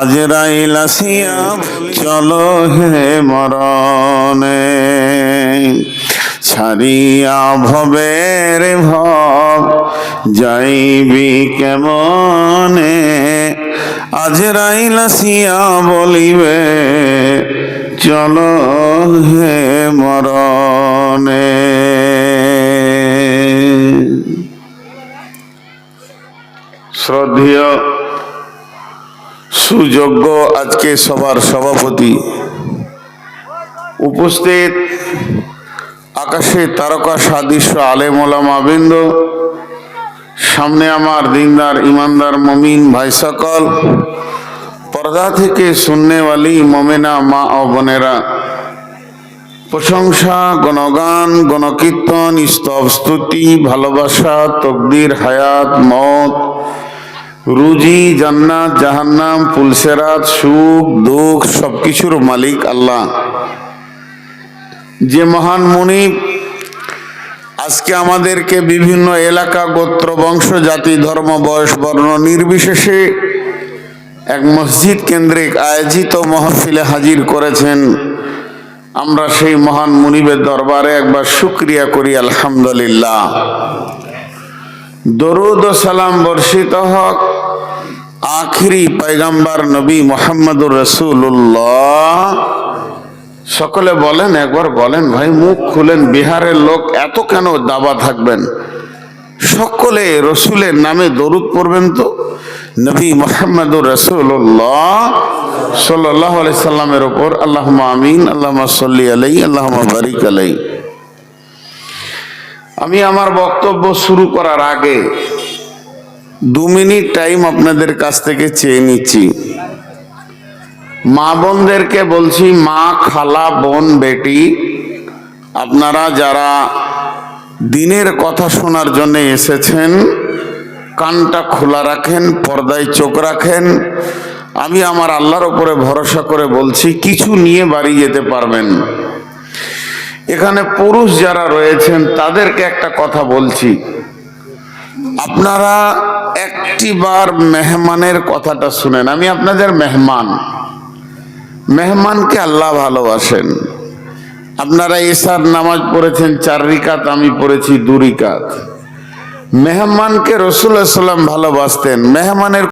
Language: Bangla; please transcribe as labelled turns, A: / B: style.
A: আজরাইল আসিয়া চলো হে মরণে। ছাড়িয়া ভবের ভব যাইবি কেমনে? আজরাইল আসিয়া বলিবে, চলো হে মরণে। শ্রদ্ধেয় সুযোগ্য আজকে সবার সভাপতি উপস্থিত আকাশে তারকা সাদৃশ্য আলেম ওলামাবৃন্দ সামনে আমার দিনদার ইমানদার মমিন ভাই সকল, পর্দা থেকে শূন্যওয়ালি মমেনা মা ও বোনেরা। প্রশংসা, গণগান, গণকীর্তন, স্তব স্তুতি, ভালোবাসা, তকদির, হায়াত, মত রুজি, জান্নাত, জাহান্নাম পুলসেরাত সুখ, দুঃখ, সবকিছুর মালিক আল্লাহ। যে মহান মুনিব আজকে আমাদেরকে বিভিন্ন এলাকা, গোত্র, বংশ, জাতি, ধর্ম, বয়স, বর্ণ নির্বিশেষে এক মসজিদ কেন্দ্রিক আয়োজিত মহফিলে হাজির করেছেন। আমরা সেই মহান মুনিবের দরবারে একবার শুক্রিয়া করি, আলহামদুলিল্লাহ। দরুদ ও সালাম বর্ষিত হক। আখিরি পয়গাম্বার নবী মোহাম্মদুর রসুল্লাহ সকলে বলেন, একবার বলেন, ভাই, মুখ খুলেন, বিহারের লোক এত কেন দাবা থাকবেন? সকলে রসুলের নামে দরুদ পড়বেন তো? নবী মোহাম্মদুর রসুল্লাহ সাল্লাহ সাল্লামের ওপর আল্লাহ আমিন আল্লাহ সাল্লি আলাই আল্লাহ বারিক আলাই আমি আমার বক্তব্য শুরু করার আগে দু মিনিট টাইম আপনাদের কাছ থেকে চেয়ে নিচ্ছি। মা বোনদেরকে বলছি, মা, খালা, বোন, বেটি, আপনারা যারা দিনের কথা শোনার জন্য এসেছেন, কানটা খোলা রাখেন, পর্দায় চোখ রাখেন। আমি আমার আল্লাহর উপরে ভরসা করে বলছি, কিছু নিয়ে বাড়ি যেতে পারবেন। এখানে পুরুষ যারা রয়েছেন, তাদেরকে একটা কথা বলছি। আপনারা একটি বার মেহমানের কথাটা শুনেন। আমি আপনাদের মেহমান। মেহমানকে আল্লাহ ভালোবাসেন। আপনারা এসার নামাজ পড়েছেন, চার রিকাত, আমি পড়েছি দু রিকাত। মেহমানকে রসুল্লাহ সাল্লাম ভালোবাসতেন। মেহমানের